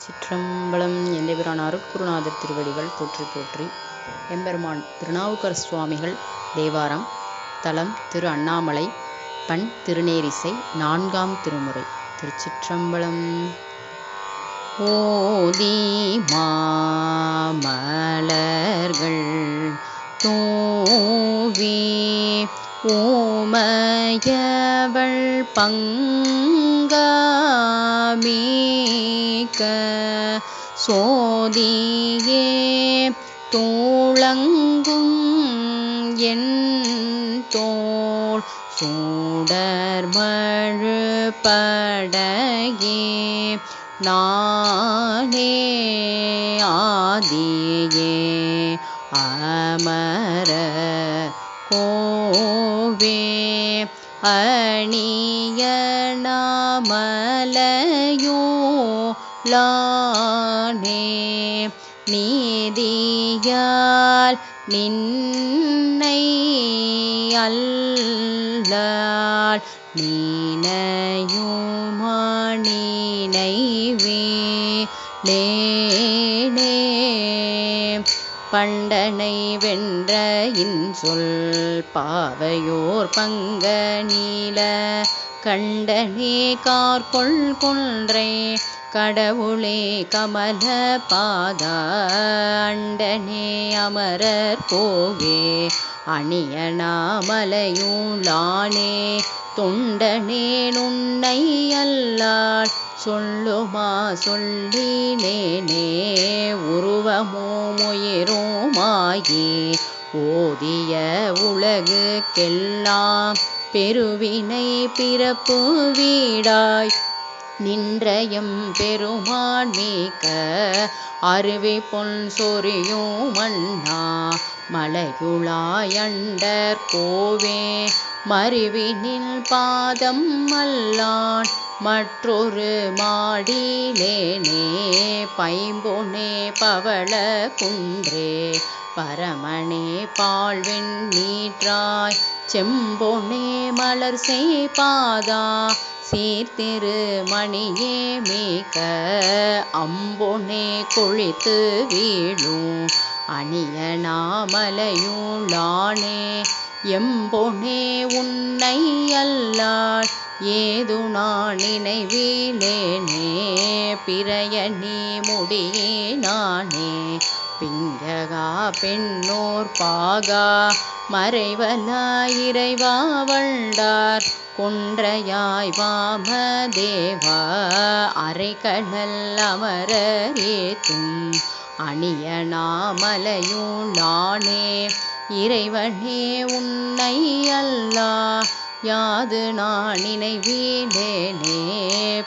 திருச்சிற்றம்பலம் எந்தபிரான் அருட்குருநாதர் திருவடிகள் போற்றி போற்றி. எம்பெருமான் திருநாவுக்கர சுவாமிகள் தேவாரம். தலம் திரு அண்ணாமலை. பண் திருநேரிசை நான்காம் திருமுறை. திருச்சிற்றம்பலம். ஓதி மாமலர்கள் தூவி ஊமையவள் பங்காமே சோதியே தோளங்கும் என் தோள் சூடர்மழு படகே நானே ஆதியே அமர கோவே. அணியணாமலையோ லானே நீதியால் நின்னை அல்லால் நீனையுமானினைவே பண்டனை வென்ற இன்சொல் பாவையோர் பங்க நீல கண்டனே கார்கொள் கொன்றே கடவுளே கமல பாதா அண்டனே அமரர் கோவே அணியணாமலையுளானே தொண்டனே நுண்ணை அல்லாள் சொல்லுமா சொல்லினேனே உருவமோ முயருமாயே ஓதிய உலகுக்கெல்லாம் பெருவினை பிறப்பு வீடாய் நின்றயம் பெருமான் மீக்க அருவி பொன் சொரியும் மன்னா மலையுளாயண்டர் கோவே மருவினில் பாதம் மல்லான் மற்றொரு மாடிலேனே பைம்பொனே பவள குன்றே பரமனே பால்வின் நீற்றாய் செம்பொனே மலர் செய்பாதா சீர்திரு மணியே மேக அம்பொனே கொழித்து வீழும் அணியணாமலையுளானே எம்பொனே உன்னை அல்லாள் ஏது நான் நினைவிலேனே? பிறைய நீ முடியே நானே. பிஞ்சகா பெண்ணோர் பாகா மறைவலா இறைவா வண்டார். கொன்றையாய் வாமதேவா அரைக்கடல் அணியனாமலையும் நானே இறைவனே உன்னை அல்லா. யாது நான் நினைவீடேனே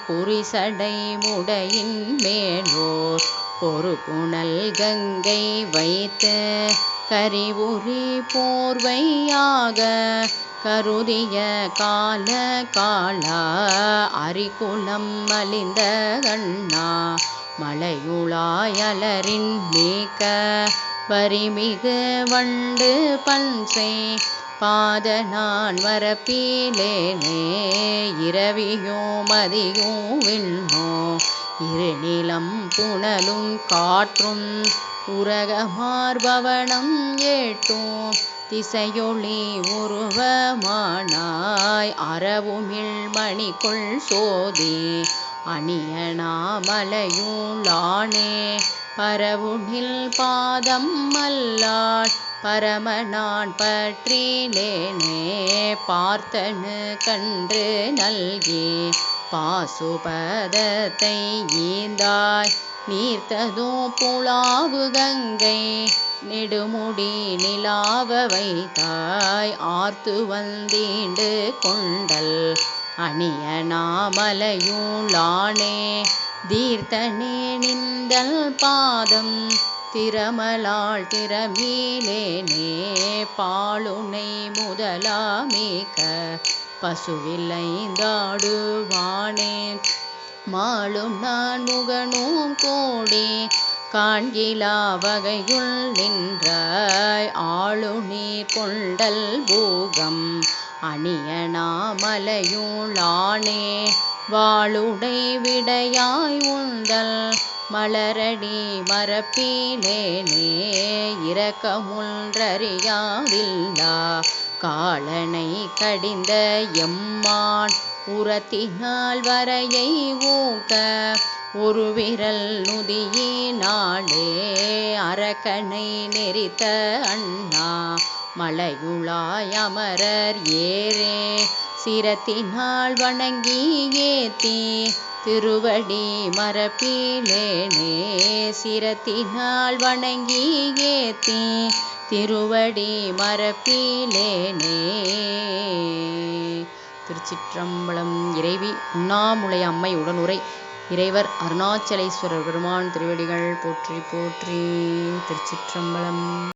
புரிசடை முடையின் மேலோர். ஒரு புனல் கங்கை வைத்து கரிவுரி போர்வையாக கருதிய கால காலா அரிக்குளம் மலிந்த கண்ணா மலையுளாயலரின் நீக்க வரிமிகு வண்டு பன்சை பாத நான் வரப்பீலேனே இரவியோ மதியோ விண்ணோ இருநிலம் புனலும் காற்றும் உரக மார்பவனம் ஏட்டும். திசையொளி உருவமானாய் அறவுமிழ் மணிக்குள் சோதி அணியணாமலையுளானே பரவுனில் பாதம் அல்லாட் பரமனான் பற்றிலேனே பார்த்தனு கன்று நல்கி பாசுபதத்தை ஈந்தாய். நீர்த்ததோ புலாவு கங்கை நெடுமுடி நிலாவ வைத்தாய். ஆர்த்து வந்தீண்டு கொண்டல் அணியணாமலையுளானே தீர்த்தனே நின்றல் பாதம் திறமலாள் திறமீலேனே. பாலுனை முதலாமேக்க பசுவில்லைந்தாடுவானே. மாளும் நான் முகனும் கோடி காண்கிலா வகையுள் நின்றாய். ஆளுநீ கொண்டல் பூகம் அணியனாமலையுளானே வாளுடை விடையாய் உந்தல் மலரடி மரப்பிலேனே இரக்கமுன்றறியாதில்லா காலனை கடிந்த எம்மான் உரத்தினால் வரையை ஊக்க ஒரு விரல் நுதியினாலே அரக்கனை நெறித்த அண்ணா. மலையுளாய் அமரர் ஏரே சிரத்தினால் வணங்கி ஏத்தி திருவடி மரப்பிலேனே சிரத்தினால் வணங்கி ஏத்தி திருவடி மரப்பிலேனே திருச்சிற்றம்பலம் இறைவி உண்ணாமுலை அம்மை உடனுரை. இறைவர் அருணாச்சலேஸ்வரர் பெருமான் திருவடிகள் போற்றி போற்றி. திருச்சிற்றம்பலம்.